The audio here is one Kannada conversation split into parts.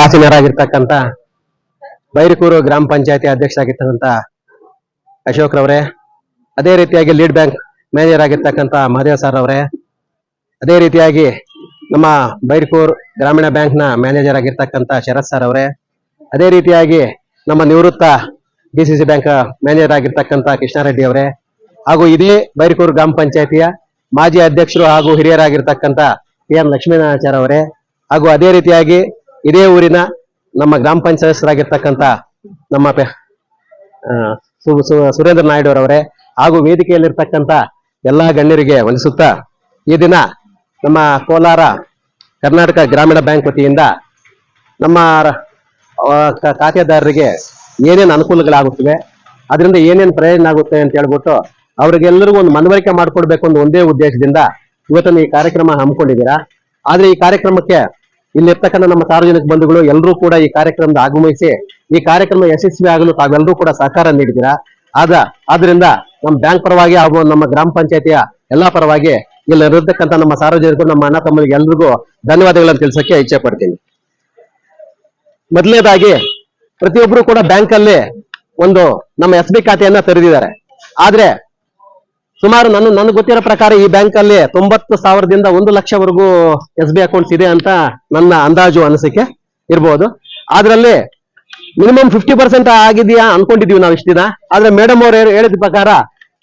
ಆಸೀನರಾಗಿರ್ತಕ್ಕಂಥ ಬೈರಕೂರು ಗ್ರಾಮ ಪಂಚಾಯತಿ ಅಧ್ಯಕ್ಷರಾಗಿರ್ತಕ್ಕಂಥ ಅಶೋಕ್ ರವರೇ, ಅದೇ ರೀತಿಯಾಗಿ ಲೀಡ್ ಬ್ಯಾಂಕ್ ಮ್ಯಾನೇಜರ್ ಆಗಿರ್ತಕ್ಕಂಥ ಮಹದೇವ್ ಸರ್ ಅವರೇ ಅದೇ ರೀತಿಯಾಗಿ ನಮ್ಮ ಬೈರ್ಕೂರ್ ಗ್ರಾಮೀಣ ಬ್ಯಾಂಕ್ನ ಮ್ಯಾನೇಜರ್ ಆಗಿರ್ತಕ್ಕಂಥ ಶರತ್ ಸರ್ ಅವರೇ ಅದೇ ರೀತಿಯಾಗಿ ನಮ್ಮ ನಿವೃತ್ತ D C C bank manager ಆಗಿರ್ತಕ್ಕಂಥ ಕೃಷ್ಣಾರೆಡ್ಡಿ ಅವರೇ, ಹಾಗೂ ಇದೇ ಬೈರ್ಕೂರು ಗ್ರಾಮ ಪಂಚಾಯತಿಯ ಮಾಜಿ ಅಧ್ಯಕ್ಷರು ಹಾಗೂ ಹಿರಿಯರಾಗಿರ್ತಕ್ಕಂಥ ಪಿ ಎಂ ಲಕ್ಷ್ಮೀನಾಚಾರ್ಯ ಅವರೇ ಹಾಗೂ ಅದೇ ರೀತಿಯಾಗಿ ಇದೇ ಊರಿನ ನಮ್ಮ ಗ್ರಾಮ ಪಂಚಾಯತ್ ಸದಸ್ಯರಾಗಿರ್ತಕ್ಕಂಥ ನಮ್ಮ ಸುರೇಂದ್ರ ನಾಯ್ಡು ಅವರವರೇ ಹಾಗೂ ವೇದಿಕೆಯಲ್ಲಿರ್ತಕ್ಕಂಥ ಎಲ್ಲಾ ಗಣ್ಯರಿಗೆ ವಂದಿಸುತ್ತಾ ಈ ದಿನ ನಮ್ಮ ಕೋಲಾರ ಕರ್ನಾಟಕ ಗ್ರಾಮೀಣ ಬ್ಯಾಂಕ್ ವತಿಯಿಂದ ನಮ್ಮ ಖಾತೆದಾರರಿಗೆ ಏನೇನು ಅನುಕೂಲಗಳಾಗುತ್ತವೆ, ಅದರಿಂದ ಏನೇನು ಪ್ರಯೋಜನ ಆಗುತ್ತೆ ಅಂತ ಹೇಳ್ಬಿಟ್ಟು ಅವ್ರಿಗೆಲ್ಲರಿಗೂ ಒಂದು ಮನವರಿಕೆ ಮಾಡಿಕೊಡ್ಬೇಕು ಒಂದು ಒಂದೇ ಉದ್ದೇಶದಿಂದ ಇವತ್ತನ್ನು ಈ ಕಾರ್ಯಕ್ರಮ ಹಮ್ಮಿಕೊಂಡಿದ್ದೀರಾ. ಆದ್ರೆ ಈ ಕಾರ್ಯಕ್ರಮಕ್ಕೆ ಇಲ್ಲಿರ್ತಕ್ಕಂಥ ನಮ್ಮ ಸಾರ್ವಜನಿಕ ಬಂಧುಗಳು ಎಲ್ಲರೂ ಕೂಡ ಈ ಕಾರ್ಯಕ್ರಮದ ಆಗಮಿಸಿ ಈ ಕಾರ್ಯಕ್ರಮ ಯಶಸ್ವಿ ಆಗಲು ತಾವೆಲ್ಲರೂ ಕೂಡ ಸಹಕಾರ ನೀಡಿದ್ದೀರಾ? ಆದ, ಆದ್ರಿಂದ ನಮ್ಮ ಬ್ಯಾಂಕ್ ಪರವಾಗಿ ಹಾಗೂ ನಮ್ಮ ಗ್ರಾಮ ಪಂಚಾಯತಿಯ ಎಲ್ಲಾ ಪರವಾಗಿ ಇಲ್ಲಿ ಇರತಕ್ಕಂಥ ನಮ್ಮ ಸಾರ್ವಜನಿಕರು, ನಮ್ಮ ಅಣ್ಣ ತಮ್ಮರಿಗೆ ಎಲ್ರಿಗೂ ಧನ್ಯವಾದಗಳನ್ನು ತಿಳಿಸಕ್ಕೆ ಇಚ್ಛೆ ಪಡ್ತೀನಿ. ಮೊದಲನೇದಾಗಿ, ಪ್ರತಿಯೊಬ್ಬರು ಕೂಡ ಬ್ಯಾಂಕ್ ಅಲ್ಲಿ ಒಂದು ನಮ್ಮ ಎಸ್ ಬಿ ಖಾತೆಯನ್ನ ತೆರೆದಿದ್ದಾರೆ. ಆದ್ರೆ ಸುಮಾರು ನನ್ನ ನನಗೆ ಗೊತ್ತಿರೋ ಪ್ರಕಾರ ಈ ಬ್ಯಾಂಕ್ ಅಲ್ಲಿ ತೊಂಬತ್ತು ಸಾವಿರದಿಂದ ಒಂದು ಲಕ್ಷವರೆಗೂ ಎಸ್ ಬಿ ಅಕೌಂಟ್ಸ್ ಇದೆ ಅಂತ ನನ್ನ ಅಂದಾಜು ಅನಿಸಿಕೆ ಇರ್ಬೋದು. ಅದರಲ್ಲಿ ಮಿನಿಮಮ್ ಫಿಫ್ಟಿ ಪರ್ಸೆಂಟ್ ಆಗಿದೆಯಾ ಅನ್ಕೊಂಡಿದೀವಿ ನಾವು ಇಷ್ಟ ದಿನ. ಆದ್ರೆ ಮೇಡಮ್ ಅವರು ಹೇಳಿದ ಪ್ರಕಾರ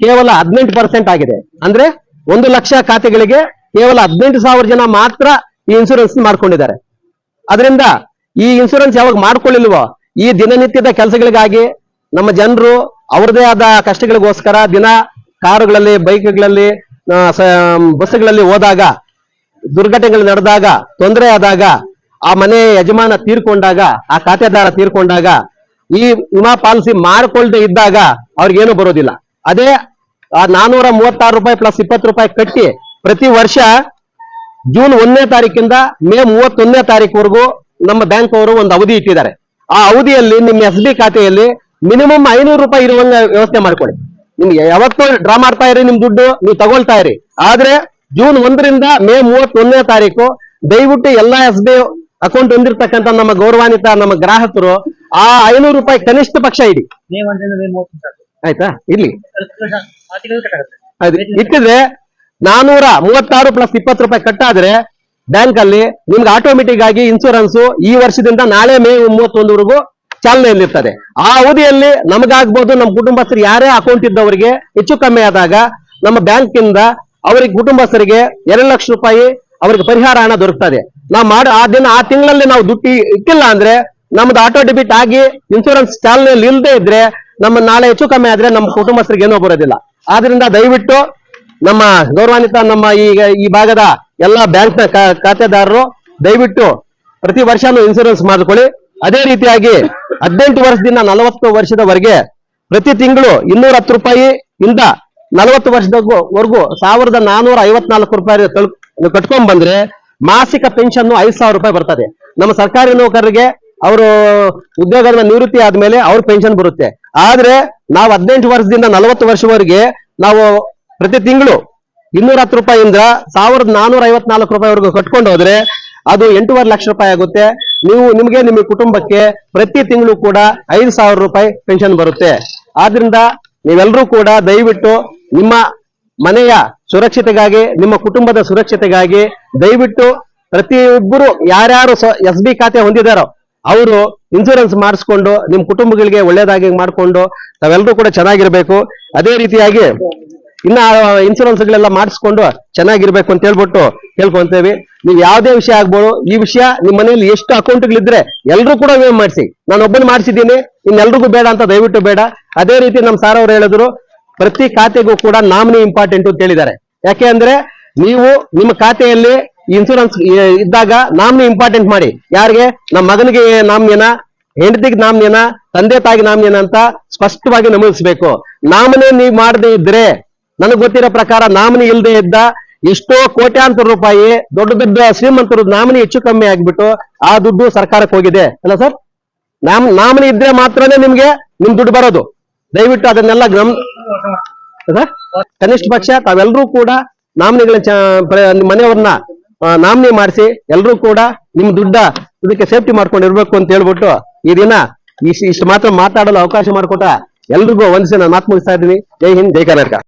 ಕೇವಲ ಹದಿನೆಂಟು ಪರ್ಸೆಂಟ್ ಆಗಿದೆ. ಅಂದ್ರೆ ಒಂದು ಲಕ್ಷ ಖಾತೆಗಳಿಗೆ ಕೇವಲ ಹದಿನೆಂಟು ಸಾವಿರ ಜನ ಮಾತ್ರ ಈ ಇನ್ಸೂರೆನ್ಸ್ ಮಾಡ್ಕೊಂಡಿದ್ದಾರೆ. ಅದರಿಂದ ಈ ಇನ್ಸೂರೆನ್ಸ್ ಯಾವಾಗ ಮಾಡ್ಕೊಳ್ಳಿಲ್ವೋ, ಈ ದಿನನಿತ್ಯದ ಕೆಲಸಗಳಿಗಾಗಿ ನಮ್ಮ ಜನರು ಅವ್ರದೇ ಆದ ಕಷ್ಟಗಳಿಗೋಸ್ಕರ ದಿನ ಕಾರುಗಳಲ್ಲಿ, ಬೈಕ್ಗಳಲ್ಲಿ ಬಸ್ಗಳಲ್ಲಿ ಹೋದಾಗ, ದುರ್ಘಟನೆಗಳು ನಡೆದಾಗ, ತೊಂದರೆ ಆದಾಗ, ಆ ಮನೆ ಯಜಮಾನ ತೀರ್ಕೊಂಡಾಗ, ಆ ಖಾತೆದಾರ ತೀರ್ಕೊಂಡಾಗ, ಈ ವಿಮಾ ಪಾಲಿಸಿ ಮಾಡಿಕೊಳ್ಳದೆ ಇದ್ದಾಗ ಅವ್ರಿಗೇನು ಬರೋದಿಲ್ಲ. ಅದೇ, ಆ ನಾನೂರ ಮೂವತ್ತಾರು ರೂಪಾಯಿ ಪ್ಲಸ್ ಇಪ್ಪತ್ತು ರೂಪಾಯಿ ಕಟ್ಟಿ ಪ್ರತಿ ವರ್ಷ ಜೂನ್ ಒಂದನೇ ತಾರೀಕಿಂದ ಮೇ ಮೂವತ್ತೊಂದನೇ ತಾರೀಕುವರೆಗೂ ನಮ್ಮ ಬ್ಯಾಂಕ್ ಅವರು ಒಂದು ಅವಧಿ ಇಟ್ಟಿದ್ದಾರೆ. ಆ ಅವಧಿಯಲ್ಲಿ ನಿಮ್ಮ ಎಸ್ ಬಿ ಖಾತೆಯಲ್ಲಿ ಮಿನಿಮಮ್ ಐನೂರು ರೂಪಾಯಿ ಇರುವಂಗ ವ್ಯವಸ್ಥೆ ಮಾಡ್ಕೊಳ್ಳಿ. ನಿಮ್ಗೆ ಯಾವತ್ತು ಡ್ರಾ ಮಾಡ್ತಾ ಇರಿ ನಿಮ್ ದುಡ್ಡು ನೀವು ತಗೊಳ್ತಾ ಇರಿ. ಆದ್ರೆ ಜೂನ್ ಒಂದರಿಂದ ಮೇ ಮೂವತ್ತೊಂದನೇ ತಾರೀಕು ದಯವಿಟ್ಟು ಎಲ್ಲಾ ಎಸ್ ಬಿ ಅಕೌಂಟ್ ಹೊಂದಿರ್ತಕ್ಕಂಥ ನಮ್ಮ ಗೌರವಾನ್ವಿತ ನಮ್ಮ ಗ್ರಾಹಕರು ಆ ಐನೂರು ರೂಪಾಯಿ ಕನಿಷ್ಠ ಪಕ್ಷ ಇಡಿ. ಆಯ್ತಾ? ಅದು ಇಟ್ಟಿದ್ರೆ ನಾನೂರ ಮೂವತ್ತಾರು ಪ್ಲಸ್ ಇಪ್ಪತ್ತು ರೂಪಾಯಿ ಕಟ್ಟಾದ್ರೆ ಬ್ಯಾಂಕ್ ಅಲ್ಲಿ ನಿಮ್ಗೆ ಆಟೋಮೆಟಿಕ್ ಆಗಿ ಇನ್ಸೂರೆನ್ಸ್ ಈ ವರ್ಷದಿಂದ ನಾಳೆ ಮೇ ಮೂವತ್ತೊಂದವರೆಗೂ ಚಾಲನೆಯಲ್ಲಿರ್ತದೆ. ಆ ಅವಧಿಯಲ್ಲಿ ನಮಗಾಗ್ಬೋದು ನಮ್ಮ ಕುಟುಂಬಸ್ಥರು ಯಾರೇ ಅಕೌಂಟ್ ಇದ್ದವರಿಗೆ ಹೆಚ್ಚು ಕಮ್ಮಿ ಆದಾಗ ನಮ್ಮ ಬ್ಯಾಂಕಿಂದ ಅವರಿಗೆ ಕುಟುಂಬಸ್ಥರಿಗೆ ಎರಡು ಲಕ್ಷ ರೂಪಾಯಿ ಅವರಿಗೆ ಪರಿಹಾರ ಹಣ ದೊರಕ್ತದೆ. ನಾವು ಮಾಡೋ, ಆ ದಿನ, ಆ ತಿಂಗಳಲ್ಲಿ ನಾವು ದುಡ್ಡು ಇಕ್ಕಿಲ್ಲ ಅಂದ್ರೆ ನಮ್ದು ಆಟೋ ಡೆಬಿಟ್ ಆಗಿ ಇನ್ಶೂರೆನ್ಸ್ ಚಾಲನೆಯಲ್ಲಿ ಇಲ್ಲದೆ ಇದ್ರೆ ನಮ್ಮ ನಾಳೆ ಹೆಚ್ಚು ಕಮ್ಮಿ ಆದ್ರೆ ನಮ್ಮ ಕುಟುಂಬಸ್ಥರಿಗೆ ಏನೋ ಬರೋದಿಲ್ಲ. ಆದ್ರಿಂದ ದಯವಿಟ್ಟು ನಮ್ಮ ಗೌರವಾನ್ವಿತ ನಮ್ಮ ಈಗ ಈ ಭಾಗದ ಎಲ್ಲಾ ಬ್ಯಾಂಕ್ನ ಖಾತೆದಾರರು ದಯವಿಟ್ಟು ಪ್ರತಿ ವರ್ಷನೂ ಇನ್ಶೂರೆನ್ಸ್ ಮಾಡ್ಕೊಳ್ಳಿ. ಅದೇ ರೀತಿಯಾಗಿ ಹದಿನೆಂಟು ವರ್ಷದಿಂದ ನಲವತ್ತು ವರ್ಷದವರೆಗೆ ಪ್ರತಿ ತಿಂಗಳು ಇನ್ನೂರ ಹತ್ತು ರೂಪಾಯಿ ಇಂದ ನಲವತ್ತು ವರ್ಷದವರೆಗೂ ಸಾವಿರದ ನಾನೂರ ಐವತ್ನಾಲ್ಕು ರೂಪಾಯಿ ಕಟ್ಕೊಂಡ್ ಬಂದ್ರೆ ಮಾಸಿಕ ಪೆನ್ಷನ್ ಐದು ಸಾವಿರ ರೂಪಾಯಿ ಬರ್ತದೆ. ನಮ್ಮ ಸರ್ಕಾರಿ ನೌಕರರಿಗೆ ಅವರು ಉದ್ಯೋಗದ ನಿವೃತ್ತಿ ಆದ್ಮೇಲೆ ಅವ್ರ ಪೆನ್ಷನ್ ಬರುತ್ತೆ. ಆದ್ರೆ ನಾವು ಹದಿನೆಂಟು ವರ್ಷದಿಂದ ನಲವತ್ತು ವರ್ಷವರೆಗೆ ನಾವು ಪ್ರತಿ ತಿಂಗಳು ಇನ್ನೂರ ಹತ್ತು ರೂಪಾಯಿಯಿಂದ ಸಾವಿರದ ನಾನೂರ ಐವತ್ನಾಲ್ಕು ರೂಪಾಯಿವರೆಗೂ ಕಟ್ಕೊಂಡು ಹೋದ್ರೆ ಅದು ಎಂಟೂವರೆ ಲಕ್ಷ ರೂಪಾಯಿ ಆಗುತ್ತೆ. ನೀವು ನಿಮಗೆ ನಿಮ್ಮ ಕುಟುಂಬಕ್ಕೆ ಪ್ರತಿ ತಿಂಗಳು ಕೂಡ ಐದು ಸಾವಿರ ರೂಪಾಯಿ ಪೆನ್ಷನ್ ಬರುತ್ತೆ. ಆದ್ರಿಂದ ನೀವೆಲ್ಲರೂ ಕೂಡ ದಯವಿಟ್ಟು ನಿಮ್ಮ ಮನೆಯ ಸುರಕ್ಷತೆಗಾಗಿ, ನಿಮ್ಮ ಕುಟುಂಬದ ಸುರಕ್ಷತೆಗಾಗಿ ದಯವಿಟ್ಟು ಪ್ರತಿಯೊಬ್ಬರು ಯಾರ್ಯಾರು ಎಸ್ ಬಿ ಖಾತೆ ಹೊಂದಿದಾರೋ ಅವರು ಇನ್ಸೂರೆನ್ಸ್ ಮಾಡಿಸ್ಕೊಂಡು ನಿಮ್ಮ ಕುಟುಂಬಗಳಿಗೆ ಒಳ್ಳೇದಾಗಿ ಮಾಡಿಕೊಂಡು ತಾವೆಲ್ಲರೂ ಕೂಡ ಚೆನ್ನಾಗಿರ್ಬೇಕು. ಅದೇ ರೀತಿಯಾಗಿ ಇನ್ನ ಇನ್ಸೂರೆನ್ಸ್ ಗಳೆಲ್ಲ ಮಾಡಿಸ್ಕೊಂಡು ಚೆನ್ನಾಗಿರ್ಬೇಕು ಅಂತ ಹೇಳ್ಬಿಟ್ಟು ಹೇಳ್ಕೊಂತೇವೆ. ನೀವು ಯಾವ್ದೇ ವಿಷಯ ಆಗ್ಬೋದು, ಈ ವಿಷಯ ನಿಮ್ಮ ಮನೆಯಲ್ಲಿ ಎಷ್ಟು ಅಕೌಂಟ್ಗಳಿದ್ರೆ ಎಲ್ರು ಕೂಡ ವಿಮೆ ಮಾಡಿಸಿ. ನಾನು ಒಬ್ಬನ ಮಾಡಿಸಿದ್ದೀನಿ, ಇನ್ನೆಲ್ರಿಗೂ ಬೇಡ ಅಂತ ದಯವಿಟ್ಟು ಬೇಡ. ಅದೇ ರೀತಿ ನಮ್ಮ ಸಾರ್ ಅವರು ಹೇಳಿದ್ರು, ಪ್ರತಿ ಖಾತೆಗೂ ಕೂಡ ನಾಮಿನಿ ಇಂಪಾರ್ಟೆಂಟ್ ಅಂತ ಹೇಳಿದ್ದಾರೆ. ಯಾಕೆ ಅಂದ್ರೆ ನೀವು ನಿಮ್ಮ ಖಾತೆಯಲ್ಲಿ ಇನ್ಸೂರೆನ್ಸ್ ಇದ್ದಾಗ ನಾಮಿನಿ ಇಂಪಾರ್ಟೆಂಟ್ ಮಾಡಿ. ಯಾರಿಗೆ? ನಮ್ಮ ಮಗನಿಗೆ ನಾಮಿನಿನ ಹೆಂಡತಿಗೆ ನಾಮಿನಿನ ತಂದೆ ತಾಯಿಗೆ ನಾಮಿನಿನ ಅಂತ ಸ್ಪಷ್ಟವಾಗಿ ನಮೂದಿಸಬೇಕು. ನಾಮಿನಿ ನೀವು ಮಾಡದೇ ಇದ್ರೆ ನನಗೆ ಗೊತ್ತಿರೋ ಪ್ರಕಾರ ನಾಮಿನಿ ಇಲ್ಲದೆ ಇದ್ದ ಎಷ್ಟೋ ಕೋಟ್ಯಾಂತರ ರೂಪಾಯಿ ದೊಡ್ಡ ದೊಡ್ಡ ಶ್ರೀಮಂತರು ನಾಮಿನಿ ಹೆಚ್ಚು ಕಮ್ಮಿ ಆಗ್ಬಿಟ್ಟು ಆ ದುಡ್ಡು ಸರ್ಕಾರಕ್ಕೆ ಹೋಗಿದೆ. ಅಲ್ಲ ಸರ್? ನಾಮ್, ನಾಮಿನಿ ಇದ್ರೆ ಮಾತ್ರನೇ ನಿಮ್ಗೆ ನಿಮ್ ದುಡ್ಡು ಬರೋದು. ದಯವಿಟ್ಟು ಅದನ್ನೆಲ್ಲ ಗಮ್? ಕನಿಷ್ಠ ಪಕ್ಷ ತಾವೆಲ್ಲರೂ ಕೂಡ ನಾಮಿನಿಗಳ ಮನೆಯವ್ರನ್ನ ನಾಮಿನಿ ಮಾಡಿಸಿ ಎಲ್ಲರೂ ಕೂಡ ನಿಮ್ ದುಡ್ಡ ಇದಕ್ಕೆ ಸೇಫ್ಟಿ ಮಾಡ್ಕೊಂಡು ಇರ್ಬೇಕು ಅಂತ ಹೇಳ್ಬಿಟ್ಟು ಈ ದಿನ ಇಷ್ಟು ಮಾತ್ರ ಮಾತಾಡಲು ಅವಕಾಶ ಮಾಡಿಕೊಟ್ಟ ಎಲ್ರಿಗೂ ಒಂದಿಸಿ ನಾನು ಮಾತು ಮುಗಿಸ್ತಾ ಇದ್ದೀನಿ. ಜೈ ಹಿಂದ್, ಜೈ ಕರ್ನಾಟಕ.